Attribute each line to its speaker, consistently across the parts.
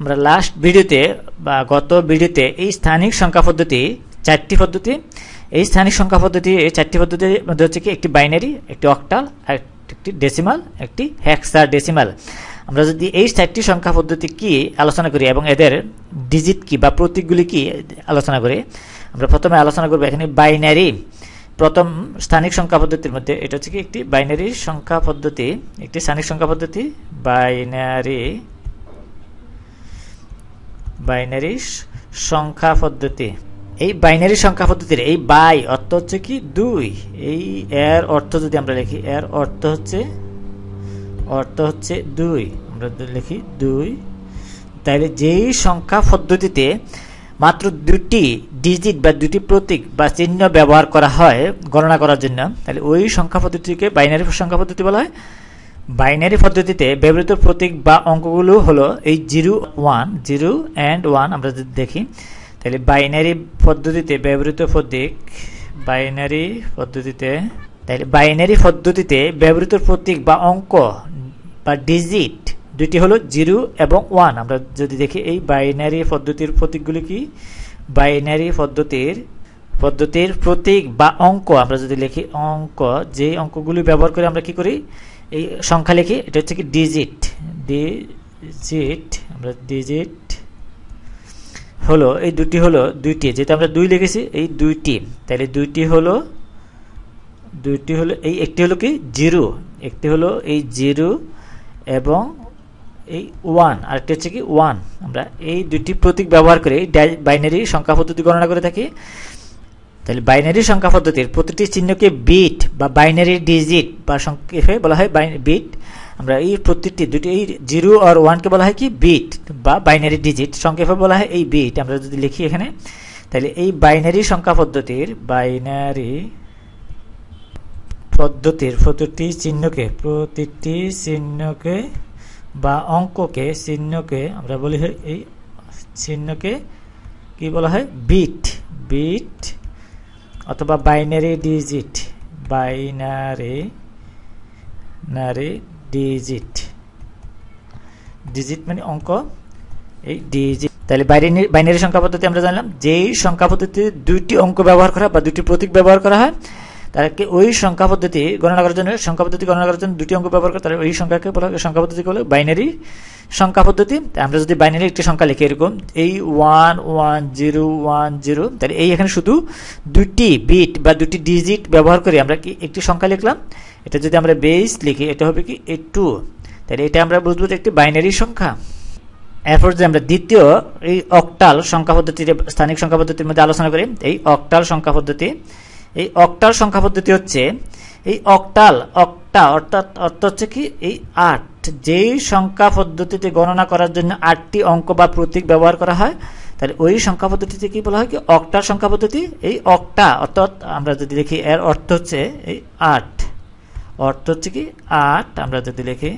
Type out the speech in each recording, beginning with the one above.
Speaker 1: আমরা লাস্ট ভিডিওতে বা গত ভিডিওতে এই স্থানিক সংখ্যা পদ্ধতি, চারটি পদ্ধতি, এই স্থানিক সংখ্যা পদ্ধতি, এই চারটি পদ্ধতির মধ্যে হচ্ছে কি একটি বাইনারি একটি অক্টাল একটি ডেসিমাল একটি হ্যাক্সার ডেসিমাল আমরা যদি এই চারটি সংখ্যা পদ্ধতি কি আলোচনা করি এবং এদের ডিজিট কি বা প্রতীকগুলি কি আলোচনা করি, আমরা প্রথমে আলোচনা করব এখানে বাইনারি প্রথম স্থানিক সংখ্যা পদ্ধতির মধ্যে এটা হচ্ছে কি একটি বাইনারি সংখ্যা পদ্ধতি, একটি স্থানিক সংখ্যা পদ্ধতি বাইনারি বাইনারি সংখ্যা পদ্ধতি। এই বাইনারি সংখ্যা পদ্ধতির এই বাই অর্থ হচ্ছে কি? দুই। এই এর অর্থ যদি আমরা লিখি, এর অর্থ হচ্ছে অর্থ হচ্ছে দুই। আমরা লিখি দুই, তাহলে যেই সংখ্যা পদ্ধতিতে মাত্র দুটি ডিজিট বা দুটি প্রতীক বা চিহ্ন ব্যবহার করা হয় গণনা করার জন্য, তাহলে ওই সংখ্যা পদ্ধতিকে বাইনারি সংখ্যা পদ্ধতি বলা হয়। বাইনারি পদ্ধতিতে ব্যবহৃত প্রতীক বা অঙ্কগুলো হলো এই zero, one, zero and one আমরা যদি দেখি, তাহলে বাইনারি পদ্ধতিতে ব্যবহৃত প্রতীক, বাইনারি পদ্ধতিতে, তাহলে বাইনারি পদ্ধতিতে ব্যবহৃত প্রতীক বা অঙ্ক বা ডিজিট দুইটি হলো জিরো এবং ওয়ান। আমরা যদি দেখি এই বাইনারি পদ্ধতির প্রতীকগুলি কি? বাইনারি পদ্ধতির পদ্ধতির প্রতীক বা অঙ্ক। আমরা যদি লিখি অঙ্ক যে অঙ্কগুলি ব্যবহার করে আমরা কি করি? এই সংখ্যা লিখি, এটা হচ্ছে কি ডিজিট ডিজিট আমরা ডিজিট হলো, এই দুটি হলো দুইটি যেটা আমরা দুই লিখেছি, এই দুইটি, তাহলে দুইটি হলো দুইটি হলো, এই একটি হলো কি জিরো, একটি হলো এই জিরো এবং এই ওয়ান, আরেকটি হচ্ছে কি ওয়ান, আমরা এই দুটি প্রতীক ব্যবহার করে বাইনারি সংখ্যা পদ্ধতি গণনা করে থাকি। তাহলে বাইনারি সংখ্যা পদ্ধতির প্রতিটি চিহ্নকে বিট বা বাইনারি ডিজিট বা সংক্ষেপে বলা হয় বিট আমরা এই প্রতিটি দুটি, এই জিরো আর ওয়ানকে বলা হয় কি? বিট বা বাইনারি ডিজিট সংক্ষেপে বলা হয় এই বিট আমরা যদি লিখি এখানে, তাহলে এই বাইনারি সংখ্যা পদ্ধতির বাইনারি পদ্ধতির প্রতিটি চিহ্নকে প্রতিটি চিহ্নকে বা অঙ্ককে, চিহ্নকে আমরা বলি এই, চিহ্নকে কি বলা হয়? বিট বিট অথবা বাইনারি ডিজিট বাইনারি নারি ডিজিট ডিজিট মানে অঙ্ক, এই ডিজিট তাহলে বাইনারি সংখ্যা পদ্ধতি আমরা জানলাম, যেই সংখ্যা পদ্ধতিতে দুইটি অঙ্ক ব্যবহার করা বা দুইটি প্রতীক ব্যবহার করা হয় তাকে ওই সংখ্যা পদ্ধতি গণনা করার জন্য, সংখ্যা পদ্ধতি গণনা করার জন্য দুটি অঙ্ক ব্যবহার করে তাহলে ওই সংখ্যাকে বলা হয় সংখ্যা পদ্ধতি বলে বাইনারি সংখ্যা পদ্ধতি। আমরা যদি বাইনারি একটি সংখ্যা লিখি এরকম, এই one one zero one zero তাহলে এই এখানে শুধু দুটি বিট বা দুটি ডিজিট ব্যবহার করে আমরা কি একটি সংখ্যা লিখলাম? এটা যদি আমরা বেস লিখি, এটা হবে কি এই টু তাহলে এটা আমরা বুঝব যে একটি বাইনারি সংখ্যা। এরপর যে আমরা দ্বিতীয়, এই অক্টাল সংখ্যা পদ্ধতির স্থানিক সংখ্যা পদ্ধতির মধ্যে আলোচনা করি। এই অক্টাল সংখ্যা পদ্ধতি এই অক্টাল সংখ্যা পদ্ধতি হচ্ছে, এই অক্টাল, অক্টা অর্থাৎ অর্থ হচ্ছে কি? এই আট, যেই সংখ্যা পদ্ধতিতে গণনা করার জন্য আটটি অঙ্ক বা প্রতীক ব্যবহার করা হয়, তাহলে ওই সংখ্যা পদ্ধতিতে কি বলা হয় কি? অক্টার সংখ্যা পদ্ধতি। এই অক্টা অর্থাৎ আমরা যদি দেখি, এর অর্থ হচ্ছে এই আট। অর্থ হচ্ছে কি? আট আমরা যদি লিখি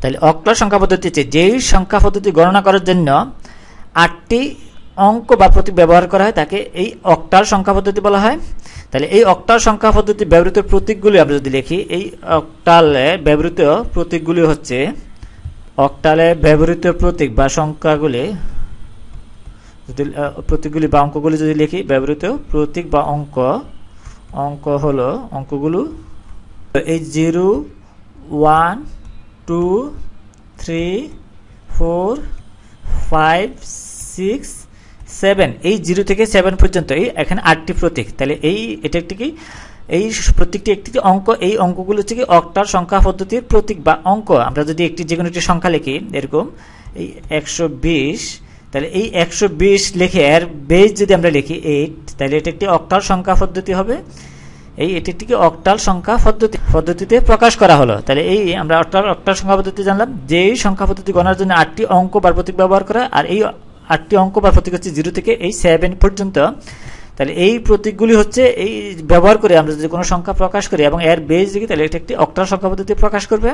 Speaker 1: তাহলে অক্টার সংখ্যা পদ্ধতি হচ্ছে, যেই সংখ্যা পদ্ধতি গণনা করার জন্য আটটি অঙ্ক বা প্রতীক ব্যবহার করা হয়, তাকে এই অক্টাল সংখ্যা পদ্ধতি বলা হয়। তাহলে এই অক্টাল সংখ্যা পদ্ধতি ব্যবহৃত প্রতীকগুলি আমরা যদি লিখি, এই অক্টালে ব্যবহৃত প্রতীকগুলি হচ্ছে অক্টালে ব্যবহৃত প্রতীক বা সংখ্যাগুলি, যদি প্রতীকগুলি বা অঙ্কগুলি যদি লিখি, ব্যবহৃত প্রতীক বা অঙ্ক অঙ্ক হলো অঙ্কগুলো এই zero, one, two, three, four, five, six seven এই জিরো থেকে সেভেন পর্যন্ত, এই এখানে আটটি প্রতীক। তাহলে এই, এটা একটি কি? এই প্রত্যেকটি একটি অঙ্ক? এই অঙ্কগুলো হচ্ছে কি অক্টার সংখ্যা পদ্ধতির প্রতীক বা অঙ্ক। আমরা যদি একটি যে কোনো একটি সংখ্যা লিখি, এরকম, এই একশো বিশ, তাহলে এই একশো বিশ লিখে এর বেস যদি আমরা লিখি এইট তাহলে এটা একটি অক্টাল সংখ্যা পদ্ধতি হবে। এই, এটি একটি অক্টাল সংখ্যা পদ্ধতি, পদ্ধতিতে প্রকাশ করা হলো। তাহলে এই, আমরা অক্টাল অক্টাল সংখ্যা পদ্ধতি জানলাম। যেই সংখ্যা পদ্ধতি গণার জন্য আটটি অঙ্ক বা প্রতীক ব্যবহার করা, আর এই আটটি অঙ্ক বা প্রতীক হচ্ছে জিরো থেকে এই সেভেন পর্যন্ত। তাহলে এই প্রতীকগুলি হচ্ছে এই ব্যবহার করে আমরা যদি কোনো সংখ্যা প্রকাশ করি এবং এর বেস দেখি, তাহলে এটা একটি অক্টাল সংখ্যা পদ্ধতি প্রকাশ করবে।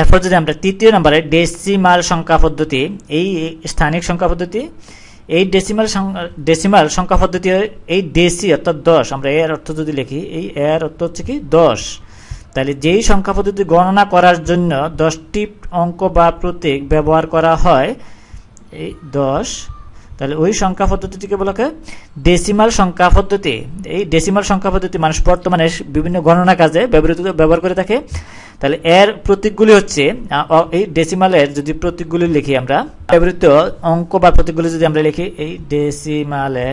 Speaker 1: এরপর যদি আমরা তৃতীয় নম্বরে ডেসিমাল সংখ্যা পদ্ধতি, এই স্থানিক সংখ্যা পদ্ধতি, এই ডেসিমাল ডেসিমাল সংখ্যা পদ্ধতি এই ডেসি অর্থাৎ দশ। আমরা এর অর্থ যদি লিখি, এই এর অর্থ হচ্ছে কি দশ। তাহলে যেই সংখ্যা পদ্ধতি গণনা করার জন্য দশটি অঙ্ক বা প্রতীক ব্যবহার করা হয় এই দশ, তাহলে ওই সংখ্যা পদ্ধতিটিকে বলা হয় ডেসিমাল সংখ্যা পদ্ধতি। এই ডেসিমাল সংখ্যা পদ্ধতি মানুষ বর্তমানে বিভিন্ন গণনা কাজে ব্যবহৃত, ব্যবহার করে থাকে। তাহলে এর প্রতীকগুলি হচ্ছে এই ডেসিমালের যদি প্রতীকগুলি লিখি আমরা, ব্যবহৃত অঙ্ক বা প্রতীকগুলি যদি আমরা লিখি, এই ডেসিমালে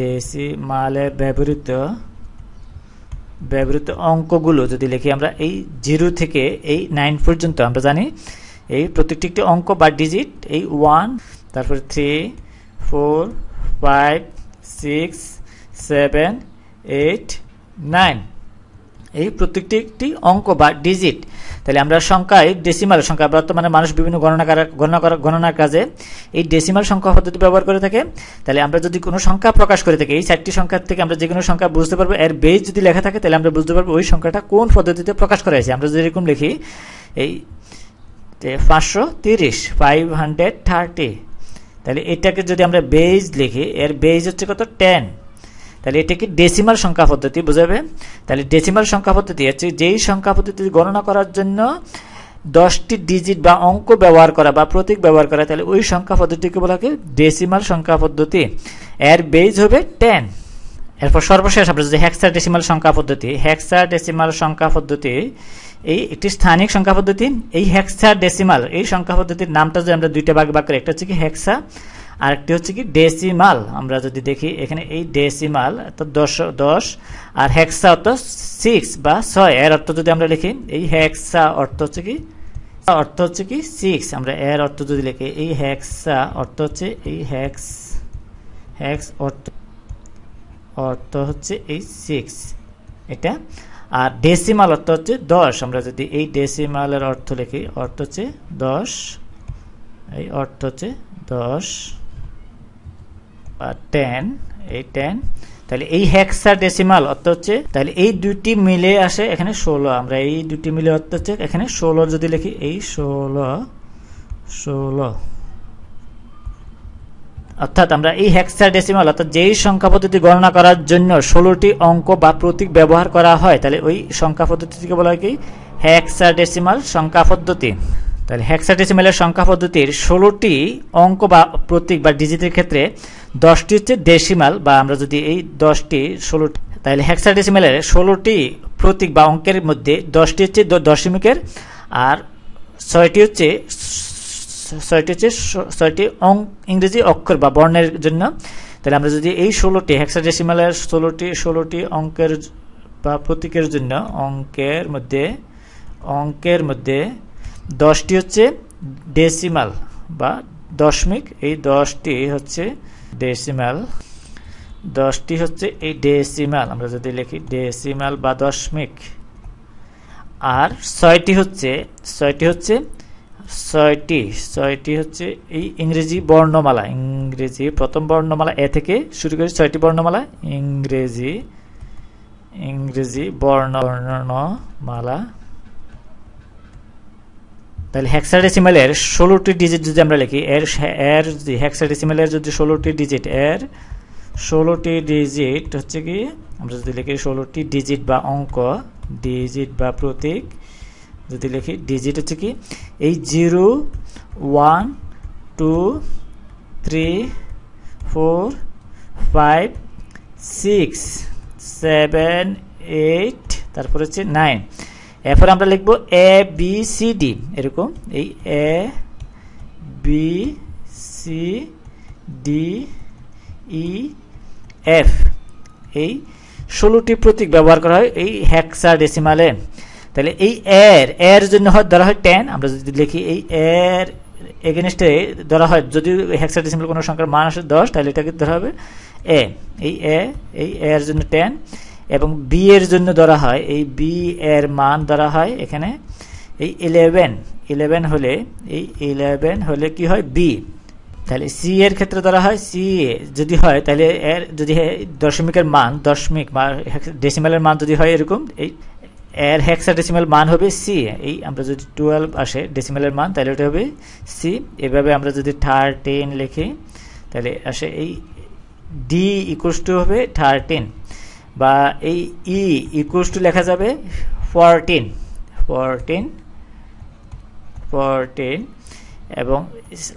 Speaker 1: ডেসিমালে ব্যবহৃত ব্যবহৃত অঙ্কগুলো যদি লিখি আমরা, এই জিরো থেকে এই নাইন পর্যন্ত আমরা জানি এই প্রত্যেকটি একটি অঙ্ক বা ডিজিট এই ওয়ান তারপরে three four five six seven eight nine এই প্রত্যেকটি একটি অঙ্ক বা ডিজিট তাহলে আমরা সংখ্যায় ডেসিমাল সংখ্যা বর্তমানে মানুষ বিভিন্ন গণনা গণনা গণনার কাজে এই ডেসিমাল সংখ্যা পদ্ধতি ব্যবহার করে থাকে। তাহলে আমরা যদি কোনো সংখ্যা প্রকাশ করে থাকি, এই চারটি সংখ্যার থেকে আমরা যে কোনো সংখ্যা বুঝতে পারব, এর বেজ যদি লেখা থাকে, তাহলে আমরা বুঝতে পারব ওই সংখ্যাটা কোন পদ্ধতিতে প্রকাশ করা হয়েছে। আমরা যদি এরকম লিখি, এই পাঁচশো তিরিশ ফাইভ হান্ড্রেড থার্টি তাহলে এটাকে যদি আমরা বেজ লিখি, এর বেজ হচ্ছে কত? টেন তাহলে এটা কি ডেসিমাল সংখ্যা পদ্ধতি, বুঝাবে? তাহলে ডেসিমাল সংখ্যা পদ্ধতি হচ্ছে, যেই সংখ্যা পদ্ধতি গণনা করার জন্য দশটি ডিজিট বা অঙ্ক ব্যবহার করা বা প্রতীক ব্যবহার করা, তাহলে ওই সংখ্যা পদ্ধতিকে বলা হয় ডেসিমাল সংখ্যা পদ্ধতি। এর বেজ হবে টেন এরপর সর্বশেষ আমরা যদি হ্যাক্সা ডেসিমাল সংখ্যা পদ্ধতি হ্যাক্সা ডেসিমাল সংখ্যা পদ্ধতি, এই একটি স্থানিক সংখ্যা পদ্ধতি, এই হ্যাক্সা ডেসিমাল এই সংখ্যা পদ্ধতির নামটা যদি আমরা দুইটা ভাগ ভাগ করি, একটা হচ্ছে কি হ্যাক্সা আরেকটি হচ্ছে কি ডেসিমাল আমরা যদি দেখি এখানে এই ডেসিমাল অর্থাৎ দশ দশ, আর হ্যাক্সা অর্থ সিক্স বা ছয়। এর অর্থ যদি আমরা লিখি, এই হ্যাক্সা অর্থ হচ্ছে কি, অর্থ হচ্ছে কি সিক্স আমরা এর অর্থ যদি লিখি, এই হ্যাক্সা অর্থ হচ্ছে, এই হ্যাক্স হ্যাক্স অর্থ অর্থ হচ্ছে এই সিক্স এটা? আর ডেসিমাল অর্থ হচ্ছে দশ। আমরা যদি এই ডেসিমালের অর্থ লিখি, অর্থ হচ্ছে দশ। এই অর্থ হচ্ছে দশ বা টেন এই টেন তাহলে এই হেক্সা ডেসিমাল অর্থ হচ্ছে, তাহলে এই দুটি মিলে আসে এখানে ষোলো। আমরা এই দুটি মিলে অর্থ হচ্ছে এখানে ষোলো যদি লিখি, এই ষোলো ষোলো। অর্থাৎ আমরা এই হেক্সা ডেসিমাল অর্থাৎ যেই সংখ্যা পদ্ধতি গণনা করার জন্য ষোলোটি অঙ্ক বা প্রতীক ব্যবহার করা হয়, তাহলে ওই সংখ্যা পদ্ধতিকে বলা হয় কি? হেক্সা ডেসিমাল সংখ্যা পদ্ধতি। তাহলে হেক্সাডেসিমেলের সংখ্যা পদ্ধতির ষোলোটি অঙ্ক বা প্রতীক বা ডিজিটের ক্ষেত্রে দশটি হচ্ছে ডেসিমাল বা আমরা যদি এই দশটি ষোলো তাহলে হেক্সাডেসিমেলের ষোলোটি প্রতীক বা অঙ্কের মধ্যে দশটি হচ্ছে দশমিকের আর ছয়টি হচ্ছে ছয়টি হচ্ছে ছয়টি অঙ্ক ইংরেজি অক্ষর বা বর্ণের জন্য। তাহলে আমরা যদি এই ষোলোটি হেক্সাডেসিমেলের ষোলোটি ষোলোটি অঙ্কের বা প্রতীকের জন্য অঙ্কের মধ্যে অঙ্কের মধ্যে দশটি হচ্ছে ডেসিমাল বা দশমিক। এই দশটি হচ্ছে ডেসিমাল দশটি হচ্ছে এই ডেসিমাল আমরা যদি লিখি ডেসিমাল বা দশমিক। আর ছয়টি হচ্ছে ছয়টি হচ্ছে ছয়টি ছয়টি হচ্ছে এই ইংরেজি বর্ণমালা, ইংরেজি প্রথম বর্ণমালা এ থেকে শুরু করে ছয়টি বর্ণমালা, ইংরেজি ইংরেজি বর্ণ বর্ণমালা। তাহলে হেক্সাডেসিমেলের ষোলোটি ডিজিট যদি আমরা লিখি, এর এর যদি হেক্সাডেসিমেলের যদি ষোলোটি ডিজিট এর ষোলোটি ডিজিট হচ্ছে কি? আমরা যদি লিখি ষোলোটি ডিজিট বা অঙ্ক ডিজিট বা প্রতীক যদি লিখি ডিজিট হচ্ছে কি? এই zero, one, two, three, four, five, six, seven, eight, তারপর হচ্ছে নাইন। এরপর আমরা লিখব এ বি সি ডি এরকম। এই A B C D E F এই ষোলোটি প্রতীক ব্যবহার করা হয় এই হ্যাক্সা ডেসিমালে তাহলে এই এর এর জন্য হয় ধরা হয় টেন আমরা যদি লিখি এই এর এগেনস্টে ধরা হয়, যদি হ্যাক্সা ডেসিমাল কোনো সংখ্যার মান আসে দশ, তাহলে এটাকে ধরা হবে এ এই এ এই এর জন্য টেন এবং বি এর জন্য ধরা হয়, এই বি এর মান ধরা হয় এখানে, এই ইলেভেন ইলেভেন হলে, এই ইলেভেন হলে কি হয়? বি তাহলে সি এর ক্ষেত্রে ধরা হয় সি যদি হয়, তাহলে এর যদি দশমিকের মান, দশমিক বা ডেসিমেলের মান যদি হয় এরকম, এই এর হেক্সা ডেসিমেল মান হবে সি এই আমরা যদি টুয়েলভ আসে ডেসিমেলের মান, তাহলে ওটা হবে সি এভাবে আমরা যদি থার্টিন লিখি, তাহলে আসে এই ডি ইকুয়ালস টু হবে থার্টিন বা এই ই ইকুয়ালস টু লেখা যাবে ফরটিন ফরটিন ফরটিন এবং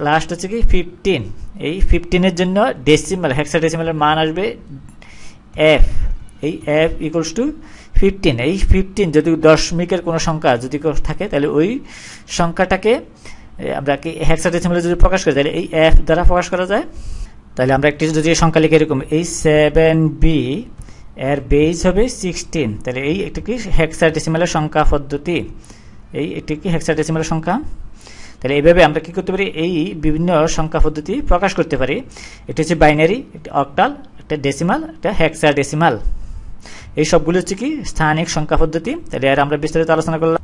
Speaker 1: লাস্ট হচ্ছে কি ফিফটিন এই ফিফটিনের জন্য ডেসিমাল হেক্সা ডেসিমালের মান আসবে এফ এই এফ ইকুয়ালস টু ফিফটিন এই ফিফটিন যদি দশমিকের কোনো সংখ্যা যদি থাকে, তাহলে ওই সংখ্যাটাকে আমরা কি হেক্সাডেসিমালে যদি প্রকাশ করি, তাহলে এই এফ দ্বারা প্রকাশ করা যায়। তাহলে আমরা একটি যদি সংখ্যা লিখে এরকম, এই সেভেন বি এর বেজ হবে সিক্সটিন তাহলে এই একটি কি হেক্সাডেসিমালের সংখ্যা পদ্ধতি? এই একটি কি হেক্সাডেসিমালের সংখ্যা? তাহলে এইভাবে আমরা কি করতে পারি? এই বিভিন্ন সংখ্যা পদ্ধতি প্রকাশ করতে পারি। এটা হচ্ছে বাইনারি একটা অক্টাল একটা ডেসিমাল একটা হেক্সা ডেসিমাল এই সবগুলো হচ্ছে কি স্থানিক সংখ্যা পদ্ধতি। তাহলে আর আমরা বিস্তারিত আলোচনা করলাম।